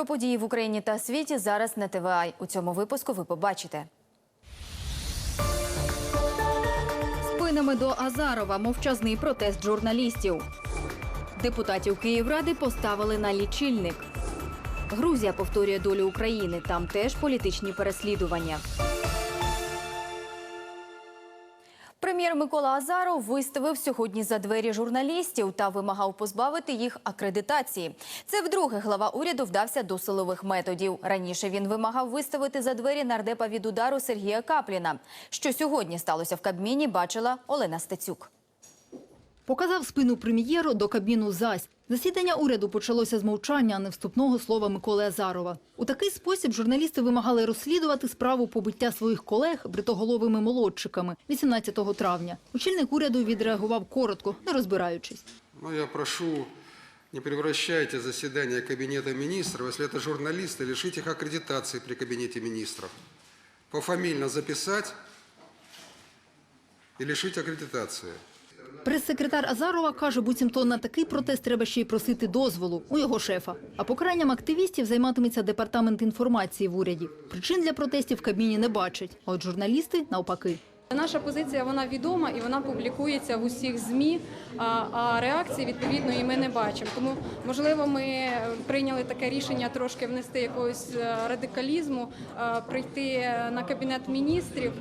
Про події в Україні та світі зараз на ТВА. У цьому випуску ви побачите. Спинами до Азарова мовчазний протест журналістів. Депутатів Київради поставили на лічильник. Грузія повторює долю України. Там теж політичні переслідування. Прем'єр Микола Азаров виставив сьогодні за двері журналістів та вимагав позбавити їх акредитації. Це вдруге глава уряду вдався до силових методів. Раніше він вимагав виставити за двері нардепа від удару Сергія Капліна. Що сьогодні сталося в Кабміні, бачила Олена Стецюк. Показав спину прем'єру до кабіну зась. Засідання уряду почалося з мовчання, а не вступного слова Миколи Азарова. У такий спосіб журналісти вимагали розслідувати справу побиття своїх колег бритоголовими молодчиками 18 травня. Очільник уряду відреагував коротко, не розбираючись. Ну, я прошу, не превращайте заседание Кабинета министров, если это журналисты, лишить их аккредитации при Кабинете министров. Пофамильно записать и лишить аккредитации. Прес-секретар Азарова каже, буцімто на такий протест треба ще й просити дозволу у його шефа. А покаранням активістів займатиметься департамент інформації в уряді. Причин для протестів в Кабміні не бачать, а от журналісти навпаки. Наша позиція вона відома і вона публікується в усіх змі. А, реакції відповідної ми не бачимо. Тому можливо, ми прийняли таке рішення трошки внести якогось е, радикалізму, е, прийти на кабінет міністрів,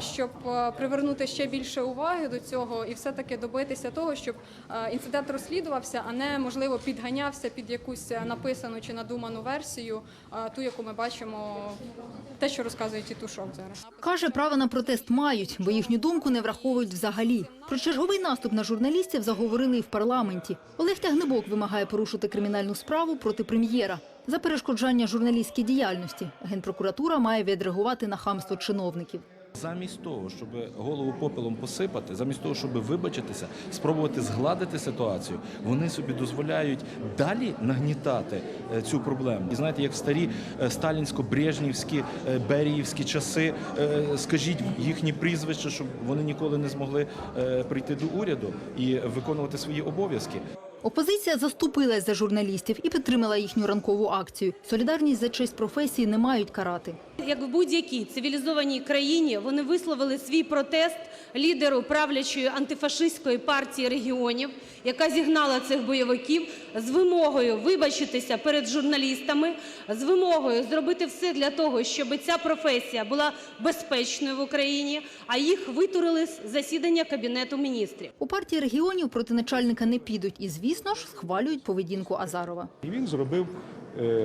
щоб е, привернути ще більше уваги до цього і все-таки добитися того, щоб е, інцидент розслідувався, а не можливо підганявся під якусь написану чи надуману версію, е, ту, яку ми бачимо, те, що розказує тітушок зараз. Каже, право на протест мають, бо їхню думку не враховують взагалі. Про черговий наступ на журналістів заговорили і в парламенті. Олег Тягнебок вимагає порушити кримінальну справу проти прем'єра. За перешкоджання журналістській діяльності Генпрокуратура має відреагувати на хамство чиновників. Замість того, щоб голову попелом посипати, замість того, щоб вибачитися, спробувати згладити ситуацію, вони собі дозволяють далі нагнітати е, цю проблему. І знаєте, як в старі е, сталінсько-брежнівські, е, беріївські часи, скажіть їхні прізвища, щоб вони ніколи не змогли прийти до уряду і виконувати свої обов'язки. Опозиція заступилась за журналістів і підтримала їхню ранкову акцію. Солідарність за честь професії не мають карати. Як в будь-якій цивілізованій країні вони висловили свій протест лідеру правлячої антифашистської партії регіонів, яка зігнала цих бойовиків з вимогою вибачитися перед журналістами, з вимогою зробити все для того, щоб ця професія була безпечною в Україні, а їх витурили з засідання кабінету міністрів. У партії регіонів проти начальника не підуть і, звісно ж, схвалюють поведінку Азарова. І він зробив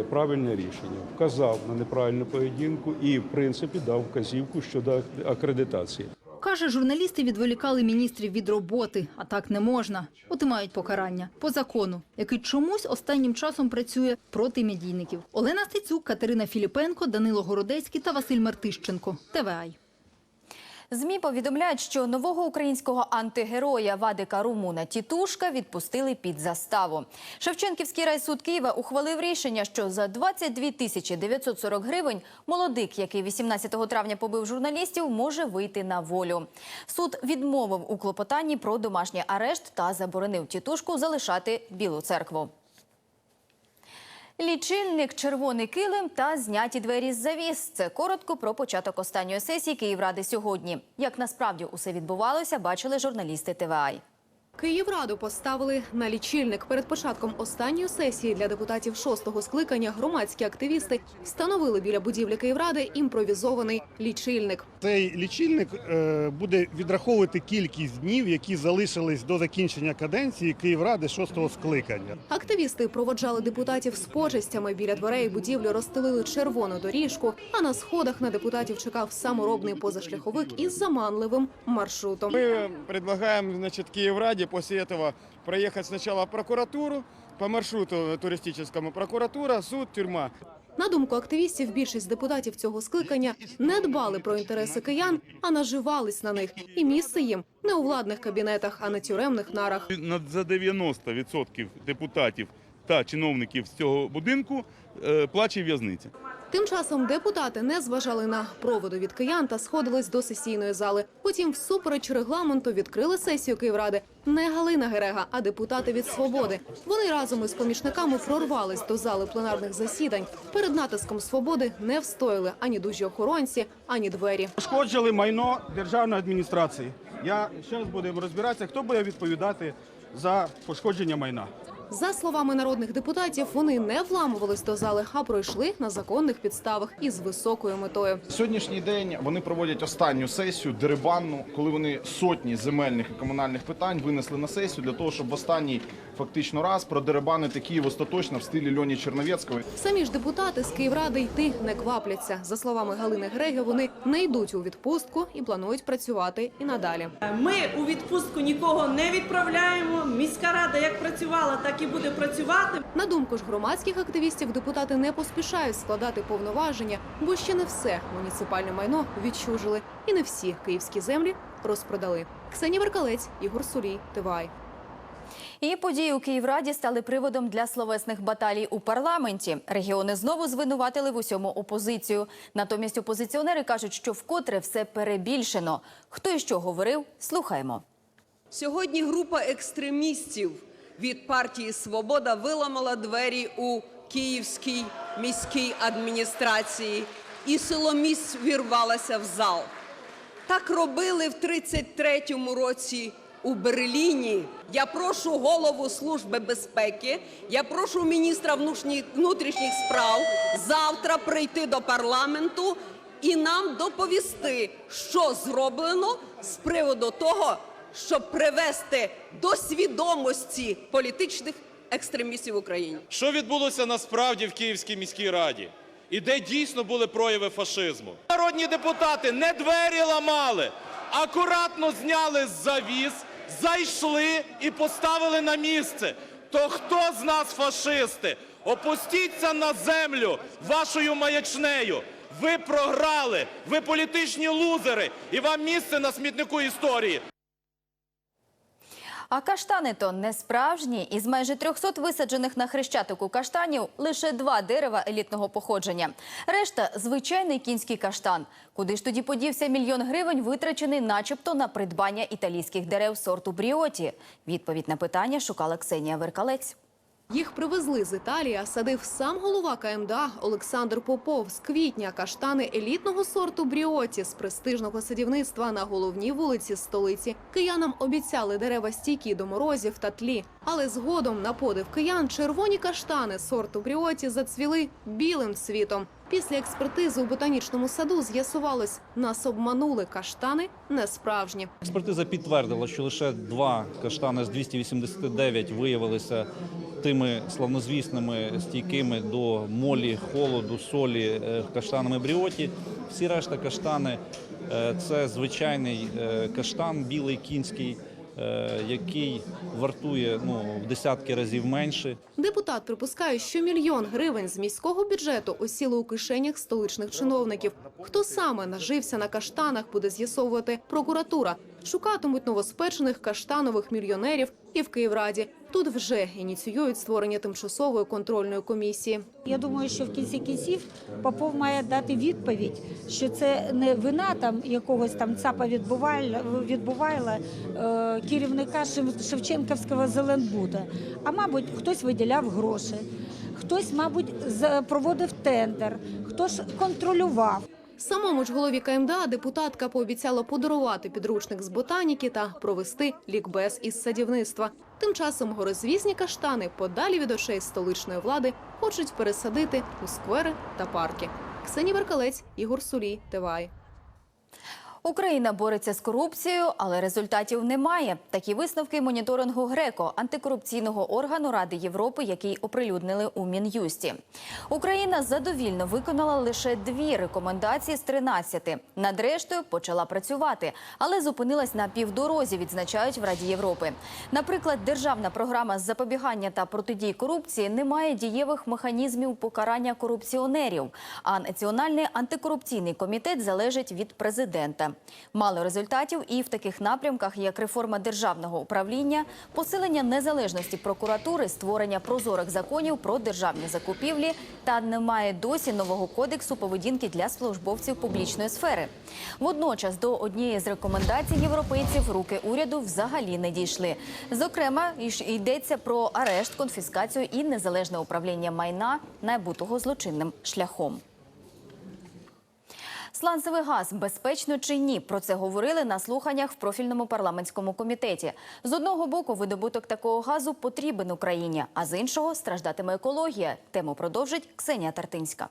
правильне рішення, вказав на неправильну поведінку і, в принципі, дав вказівку щодо акредитації. Каже, журналісти відволікали міністрів від роботи, а так не можна. От і мають покарання по закону, який чомусь останнім часом працює проти медійників. Олена Стецюк, Катерина Філіпенко, Данило Городецький та Василь Мартищенко. ТВАЙ. ЗМІ повідомляють, що нового українського антигероя Вадика Румуна Тітушка відпустили під заставу. Шевченківський райсуд Києва ухвалив рішення, що за 22 тисячі 940 гривень молодик, який 18 травня побив журналістів, може вийти на волю. Суд відмовив у клопотанні про домашній арешт та заборонив Тітушку залишати Білу церкву. Лічильник, червоний килим та зняті двері з завіс. Це коротко про початок останньої сесії Київради сьогодні. Як насправді усе відбувалося, бачили журналісти ТВА. Київраду поставили на лічильник. Перед початком останньої сесії для депутатів шостого скликання громадські активісти встановили біля будівлі Київради імпровізований лічильник. Цей лічильник е, буде відраховувати кількість днів, які залишились до закінчення каденції Київради шостого скликання. Активісти проводжали депутатів з почестями. Біля дверей будівлі розстелили червону доріжку. А на сходах на депутатів чекав саморобний позашляховик із заманливим маршрутом. Мы предлагаем, значит, Киевраде после этого проехать сначала прокуратуру, по маршруту туристическому прокуратура, суд, тюрьма. На думку активістів, більшість депутатів цього скликання не дбали про інтереси киян, а наживались на них. І місце їм не у владних кабінетах, а на тюремних нарах. На- За 90% депутатів та чиновників з цього будинку е, плаче в'язниця. Тим часом депутати не зважали на проводу від киян та сходились до сесійної зали. Потім, всупереч регламенту, відкрили сесію Київради не Галина Герега, а депутати від свободи. Вони разом із помічниками прорвались до зали пленарних засідань. Перед натиском свободи не встояли ані дужі охоронці, ані двері. Пошкоджили майно державної адміністрації. Я зараз будемо розбиратися, хто буде відповідати за пошкодження майна. За словами народних депутатів, вони не вламувались до зали, а пройшли на законних підставах із високою метою. Сьогоднішній день вони проводять останню сесію дерибанну, коли вони сотні земельних і комунальних питань винесли на сесію для того, щоб в останній фактично раз продерибанити Київ остаточно в стилі Льоні Черновецького. Самі ж депутати з Київради йти не квапляться. За словами Галини Греги, вони не йдуть у відпустку і планують працювати і надалі. Ми у відпустку нікого не відправляємо. Міська рада як працювала, так і буде працювати. На думку ж громадських активістів, депутати не поспішають складати повноваження, бо ще не все муніципальне майно відчужили, і не всі київські землі розпродали. Ксенія Веркалець, Ігор Сулій, ТВАЙ. І події у Київраді стали приводом для словесних баталій у парламенті. Регіони знову звинуватили в усьому опозицію. Натомість опозиціонери кажуть, що вкотре все перебільшено. Хто і що говорив, слухаємо. Сьогодні група екстремістів від партії Свобода виламала двері у Київській міській адміністрації і силоміць вірвалася в зал. Так робили в 33-му році у Берліні. Я прошу голову Служби безпеки, я прошу міністра внутрішніх- справ завтра прийти до парламенту і нам доповісти, що зроблено з приводу того, щоб привести до свідомості політичних екстремістів в Україні. Що відбулося насправді в Київській міській раді? І де дійсно були прояви фашизму? Народні депутати не двері ламали, акуратно зняли завіс, зайшли і поставили на місце. То хто з нас фашисти? Опустіться на землю вашою маячнею. Ви програли, ви політичні лузери, і вам місце на смітнику історії. А каштани то не справжні. Із майже 300 висаджених на хрещатику каштанів лише два дерева елітного походження. Решта звичайний кінський каштан. Куди ж тоді подівся мільйон гривень, витрачений, начебто, на придбання італійських дерев сорту Бріоті? Відповідь на питання шукала Ксенія Веркалець. Їх привезли з Італії, а садив сам голова КМДА Олександр Попов. З квітня каштани елітного сорту Бріоті з престижного садівництва на головній вулиці столиці. Киянам обіцяли дерева стійкі до морозів та тлі. Але згодом на подив киян червоні каштани сорту Бріоті зацвіли білим цвітом. Після експертизи у ботанічному саду з'ясувалось, нас обманули каштани не справжні. Експертиза підтвердила, що лише два каштани з 289 виявилися тими славнозвісними стійкими до молі, холоду, солі е, каштанами бріоті. Всі решта каштани е, це звичайний е, каштан, білий кінський, який вартує ну, в десятки разів менше. Депутат припускає, що мільйон гривень з міського бюджету осіли у кишенях столичних чиновників. Хто саме нажився на каштанах, буде з'ясовувати прокуратура. Шукатимуть новоспечених каштанових мільйонерів і в Київраді. Тут вже ініціюють створення тимчасової контрольної комісії. Я думаю, що в кінці кінців Попов має дати відповідь, що це не вина там якогось там ЦАПа відбувайла е, керівника Шевченківського Зеленбуда. А мабуть, хтось виділяв гроші, хтось, мабуть, проводив тендер, хтось контролював. Самому ж голові КМДА депутатка пообіцяла подарувати підручник з ботаніки та провести лікбез із садівництва. Тим часом горозвізні каштани подалі від очей столичної влади хочуть пересадити у сквери та парки. Ксенія Беркалець, Ігор Сулій, ТВАЙ. Україна бореться з корупцією, але результатів немає. Такі висновки моніторингу ГРЕКО антикорупційного органу Ради Європи, який оприлюднили у Мін'юсті. Україна задовільно виконала лише дві рекомендації з 13. Над рештою почала працювати, але зупинилась на півдорозі. Відзначають в Раді Європи. Наприклад, державна програма з запобігання та протидії корупції не має дієвих механізмів покарання корупціонерів. А національний антикорупційний комітет залежить від президента. Мало результатів і в таких напрямках, як реформа державного управління, посилення незалежності прокуратури, створення прозорих законів про державні закупівлі та немає досі нового кодексу поведінки для службовців публічної сфери. Водночас до однієї з рекомендацій європейців руки уряду взагалі не дійшли. Зокрема, йдеться про арешт, конфіскацію і незалежне управління майна, набутого злочинним шляхом. Сланцевий газ безпечно чи ні? Про це говорили на слуханнях в профільному парламентському комітеті. З одного боку, видобуток такого газу потрібен Україні, а з іншого страждатиме екологія. Тему продовжить Ксенія Тартинська.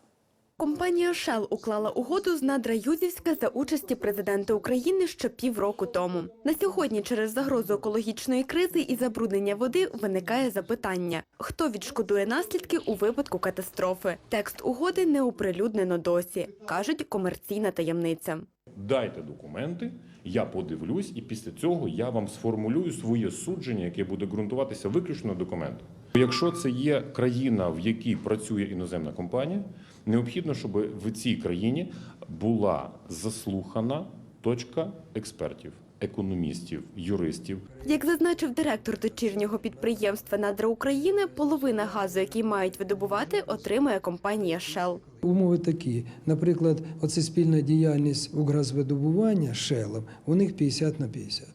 Компанія Shell уклала угоду з Надра Юзівська за участі президента України ще півроку тому. На сьогодні через загрозу екологічної кризи і забруднення води виникає запитання: хто відшкодує наслідки у випадку катастрофи? Текст угоди не оприлюднено досі, кажуть комерційна таємниця. Дайте документи, я подивлюсь, і після цього я вам сформулюю своє судження, яке буде ґрунтуватися виключно на документах. Якщо це є країна, в якій працює іноземна компанія, необхідно, щоб в цій країні була заслухана точка експертів, економістів, юристів, Як зазначив директор дочірнього підприємства Надра України, половина газу, який мають видобувати, отримує компанія Shell. Умови такі. Наприклад, оце спільна діяльність угрозвидобування з Шелом, у них 50 на 50.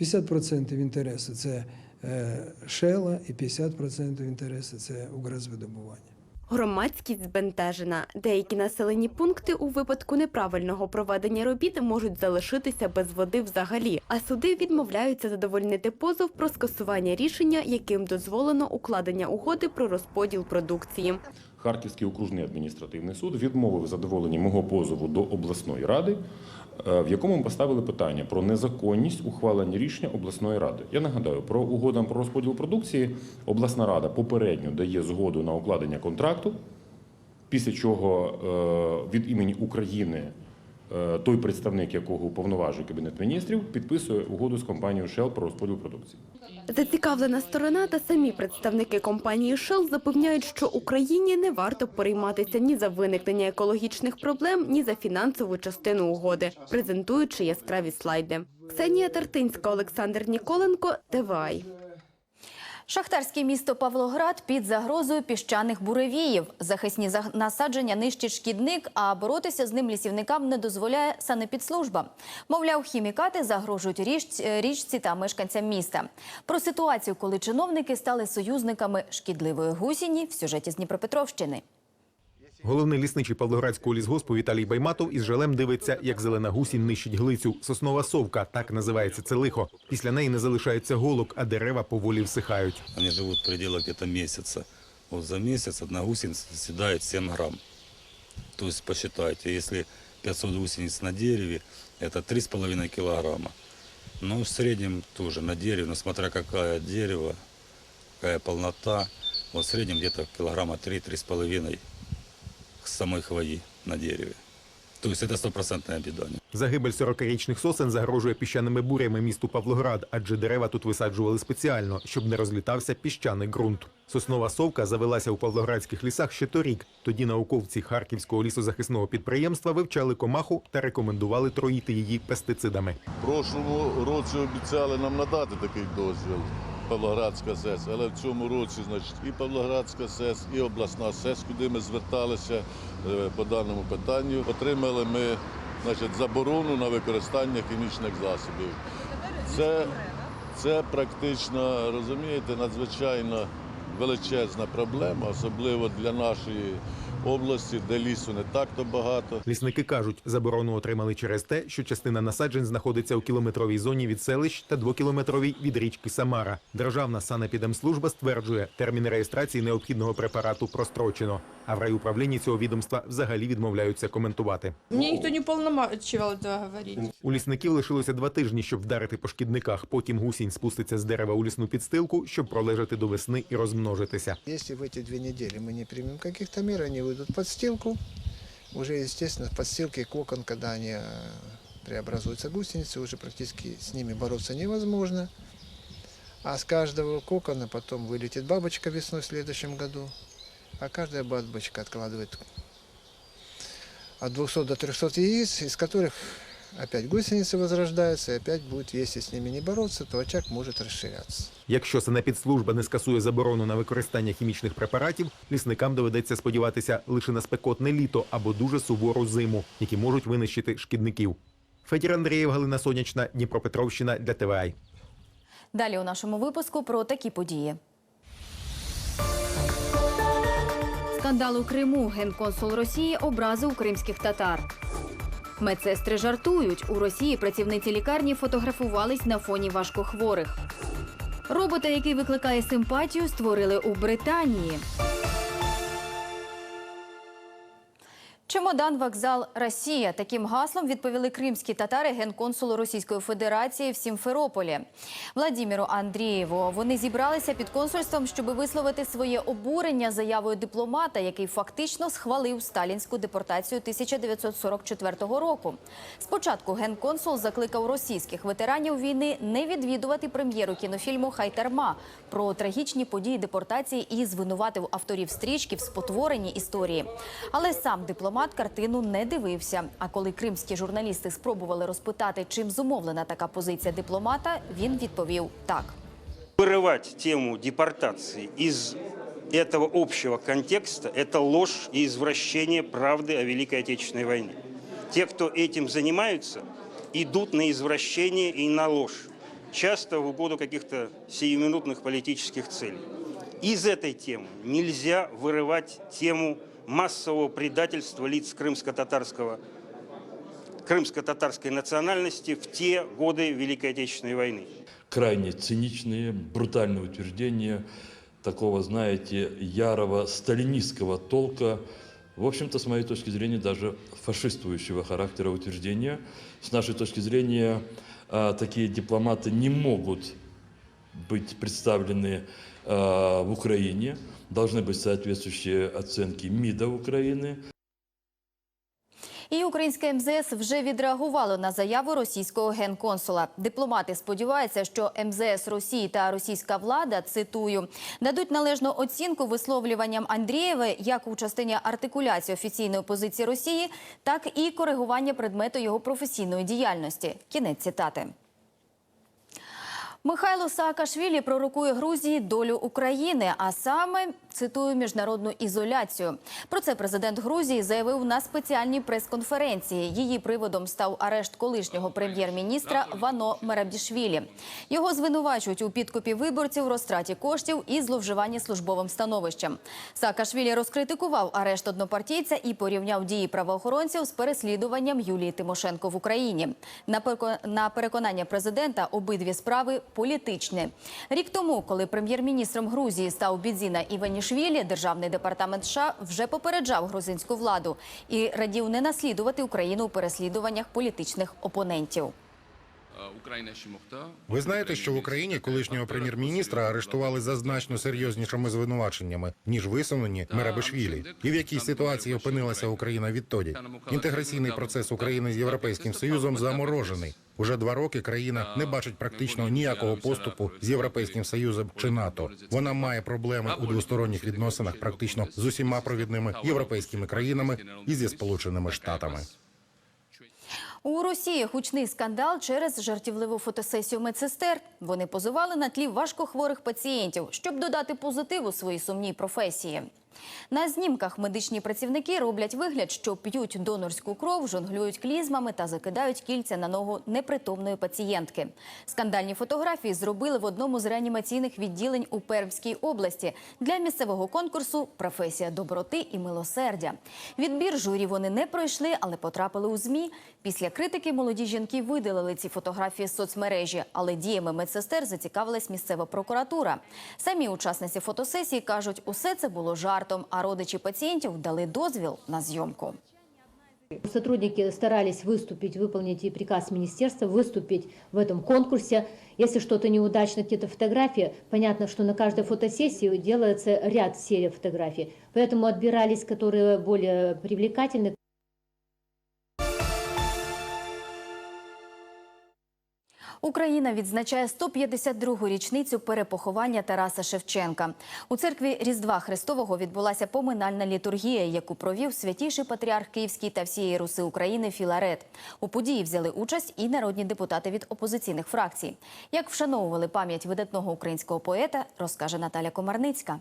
50% інтересу це е, Шела і 50% інтересу це угрозвидобування. Громадськість збентежена. Деякі населені пункти у випадку неправильного проведення робіт можуть залишитися без води взагалі, а суди відмовляються задовольнити позов про скасування рішення, яким дозволено укладення угоди про розподіл продукції. Харківський окружний адміністративний суд відмовив задоволення мого позову до обласної ради, в якому ми поставили питання про незаконність ухвалення рішення обласної ради. Я нагадаю, про угодам про розподіл продукції обласна рада попередньо дає згоду на укладення контракту, після чого е, від імені України е, той представник, якого уповноважує Кабінет міністрів, підписує угоду з компанією Shell про розподіл продукції. Зацікавлена сторона та самі представники компанії Shell запевняють, що Україні не варто перейматися ні за виникнення екологічних проблем, ні за фінансову частину угоди, презентуючи яскраві слайди. Ксенія Тартинська, Олександр Ніколенко, ТВАЙ. Шахтарське місто Павлоград під загрозою піщаних буревіїв. Захисні насадження нищить шкідник, а боротися з ним лісівникам не дозволяє санепідслужба. Мовляв, хімікати загрожують е, річці та мешканцям міста. Про ситуацію, коли чиновники стали союзниками шкідливої гусіні в сюжеті з Дніпропетровщини. Головний лісничий Павлоградського лісгоспу Віталій Байматов із жалем дивиться, як зелена гусінь нищить глицю. Соснова совка, так називається це лихо. Після неї не залишається голок, а дерева поволі всихають. Они живут в пределах где-то месяца. Вот за месяц одна гусеница съедает 7 грамм. То есть посчитайте, если 500 гусениц на дереве, это 3,5 килограмма. Ну, в среднем тоже на дереве, но смотря какое дерево, какая полнота, в среднем где-то килограмма 3-3,5 к самой хвои на дереве. То есть это стопроцентное объедание. Загибель 40-річних сосен загрожує піщаними бурями місту Павлоград, адже дерева тут висаджували спеціально, щоб не розлітався піщаний ґрунт. Соснова совка завелася у павлоградських лісах ще торік. Тоді науковці Харківського лісозахисного підприємства вивчали комаху та рекомендували троїти її пестицидами. Прошлому році обіцяли нам надати такий дозвіл. Павлоградська СЕС, але в цьому році, значить, і Павлоградська СЕС, і обласна СЕС, куди ми зверталися е, по даному питанню, отримали ми значить, заборону на використання хімічних засобів. Це, це практично, розумієте, надзвичайно величезна проблема, особливо для нашої області, де лісу не так-то багато. Лісники кажуть, заборону отримали через те, що частина насаджень знаходиться у кілометровій зоні від селищ та двокілометровій від річки Самара. Державна санепідемслужба стверджує, термін реєстрації необхідного препарату прострочено. А в райуправлінні цього відомства взагалі відмовляються коментувати. Мне никто не полномочивал этого говорить. У лісників лишилося два тижні, щоб вдарити по шкідниках. Потім гусінь спуститься з дерева у лісну підстилку, щоб пролежати до весни і розмножитися. Если в эти две недели мы не примем каких-то мер, они в подстилку. Уже, естественно, в подстилке кокон, когда они э, преобразуются гусеницы, уже практически с ними бороться невозможно. А с каждого кокона потом вылетит бабочка весной в следующем году. А каждая бабочка откладывает от 200 до 300 яиц, из которых опять гусеницы возрождаются, и опять будет, если с ними не бороться, то очаг может расширяться. Якщо санепідслужба не скасує заборону на використання хімічних препаратів, лісникам доведеться сподіватися лише на спекотне літо або дуже сувору зиму, які можуть винищити шкідників. Федір Андрієв, Галина Сонячна, Дніпропетровщина для ТВА. Далі у нашому випуску про такі події. Скандал у Криму. Генконсул Росії образив кримських татар. Медсестри жартують. У Росії працівниці лікарні фотографувались на фоні важкохворих. Робота, який викликає симпатію, створили у Британії. Чемодан, вокзал, Росія. Таким гаслом відповіли кримські татари генконсулу Російської Федерації в Сімферополі. Владіміру Андрієву. Вони зібралися під консульством, щоб висловити своє обурення заявою дипломата, який фактично схвалив сталінську депортацію 1944 року. Спочатку генконсул закликав російських ветеранів війни не відвідувати прем'єру кінофільму Хайтарма про трагічні події депортації і звинуватив авторів стрічки в спотворенні історії. Але сам дипломат картину не дивився. А коли кримські журналісти спробували розпитати, чим зумовлена така позиція дипломата, він відповів так. Вырывать тему депортации из этого общего контекста – это ложь и извращение правды о Великой Отечественной войне. Те, кто этим занимаются, идут на извращение и на ложь, часто в угоду каких-то сиюминутных политических целей. Из этой темы нельзя вырывать тему массового предательства лиц крымско-татарского крымско-татарской национальности в те годы Великой Отечественной войны. крайне циничные, брутальные утверждения такого, знаете, ярого сталинистского толка, в общем-то, с моей точки зрения, даже фашистующего характера утверждения. С нашей точки зрения, а, такие дипломаты не могут быть представлены а, в Украине. Должны быть соответствующие оценки МИДа Украины. І українське МЗС вже відреагувало на заяву російського генконсула. Дипломати сподіваються, що МЗС Росії та російська влада цитую дадуть належну оцінку висловлюванням Андрієва як у частині артикуляції офіційної позиції Росії, так і коригування предмету його професійної діяльності. Кінець цитати. Михайло Саакашвілі пророкує Грузії долю України, а саме цитую міжнародну ізоляцію. Про це президент Грузії заявив на спеціальній прес-конференції. Її приводом став арешт колишнього прем'єр-міністра Вано Мерабдішвілі. Його звинувачують у підкупі виборців, розтраті коштів і зловживанні службовим становищем. Саакашвілі розкритикував арешт однопартійця і порівняв дії правоохоронців з переслідуванням Юлії Тимошенко в Україні. На переконання президента обидві справи політичні. Рік тому, коли прем'єр-міністром Грузії став Бідзіна Іванішвілі, державний департамент США вже попереджав грузинську владу і радів не наслідувати Україну у переслідуваннях політичних опонентів. Ви знаєте, що в Україні колишнього прем'єр-міністра арештували за значно серйознішими звинуваченнями ніж висунені Мерабишвілі. І в якій ситуації опинилася Україна відтоді? Інтеграційний процес України з європейським союзом заморожений. Уже два роки країна не бачить практично ніякого поступу з європейським союзом чи НАТО. Вона має проблеми у двосторонніх відносинах практично з усіма провідними європейськими країнами і зі сполученими штатами. У Росії гучний скандал через жартівливу фотосесію медсестер. Вони позували на тлі важкохворих пацієнтів, щоб додати позитиву своїй сумній професії. На знімках медичні працівники роблять вигляд, що п'ють донорську кров, жонглюють клізмами та закидають кільця на ногу непритомної пацієнтки. Скандальні фотографії зробили в одному з реанімаційних відділень у Пермській області для місцевого конкурсу Професія доброти і милосердя. Відбір журі вони не пройшли, але потрапили у змі. Після критики молоді жінки видалили ці фотографії з соцмережі, але діями медсестер зацікавилась місцева прокуратура. Самі учасниці фотосесії кажуть, усе це було жартом, а родичі пацієнтів дали дозвіл на зйомку. Сотрудники старались выступить, выполнить и приказ министерства, выступить в этом конкурсе. Если что-то неудачно, какие-то фотографии, понятно, что на каждой фотосессии делается ряд серий фотографий. Поэтому отбирались, которые более привлекательны. Україна відзначає 152-гу річницю перепоховання Тараса Шевченка. У церкві Різдва Христового відбулася поминальна літургія, яку провів святіший патріарх Київський та всієї Руси України Філарет. У події взяли участь і народні депутати від опозиційних фракцій. Як вшановували пам'ять видатного українського поета, розкаже Наталя Комарницька.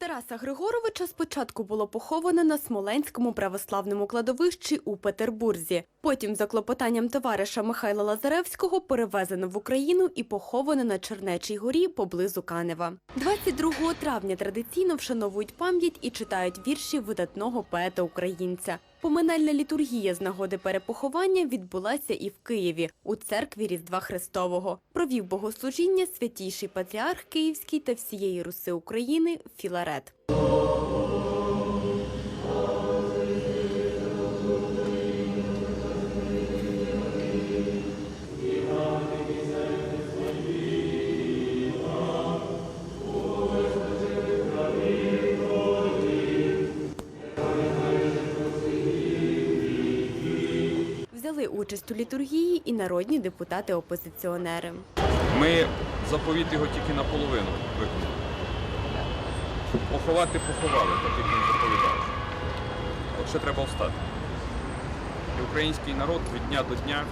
Тараса Григоровича спочатку було поховано на Смоленському православному кладовищі у Петербурзі. Потім, за клопотанням товариша Михайла Лазаревського, перевезено в Україну і поховано на Чернечій горі поблизу Канева. 22 травня традиційно вшановують пам'ять і читають вірші видатного поета-українця. Поминальна літургія з нагоди перепоховання відбулася і в Києві у церкві Різдва Христового. Провів богослужіння святійший патріарх Київський та всієї Руси України Філарет. Літургії і народні депутати-опозиціонери. Ми заповіт його тільки наполовину виконали. Поховати поховали, так як він заповідав. От ще треба встати. І український народ від дня до дня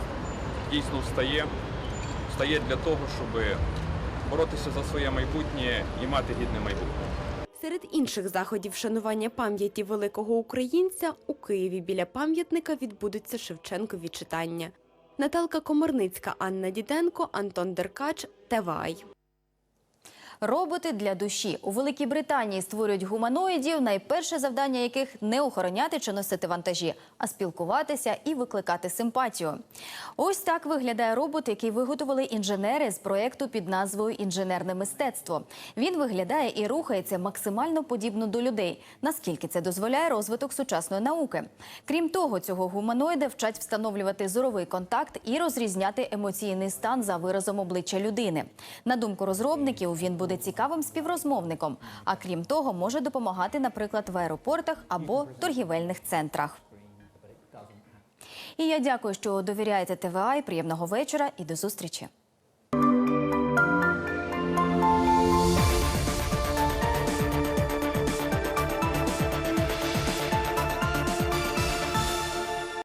дійсно встає, встає для того, щоб боротися за своє майбутнє і мати гідне майбутнє. Серед інших заходів вшанування пам'яті великого українця у Києві біля пам'ятника відбудуться Шевченкові читання. Наталка Комарницька, Анна Діденко, Антон Деркач, ТВАЙ. Роботи для душі у Великій Британії створюють гуманоїдів, найперше завдання яких не охороняти чи носити вантажі, а спілкуватися і викликати симпатію. Ось так виглядає робот, який виготовили інженери з проєкту під назвою Інженерне мистецтво. Він виглядає і рухається максимально подібно до людей, наскільки це дозволяє розвиток сучасної науки. Крім того, цього гуманоїда вчать встановлювати зоровий контакт і розрізняти емоційний стан за виразом обличчя людини. На думку розробників, він буде цікавим співрозмовником. А крім того, може допомагати, наприклад, в аеропортах або торгівельних центрах. І я дякую, що довіряєте ТВА. І Приємного вечора і до зустрічі.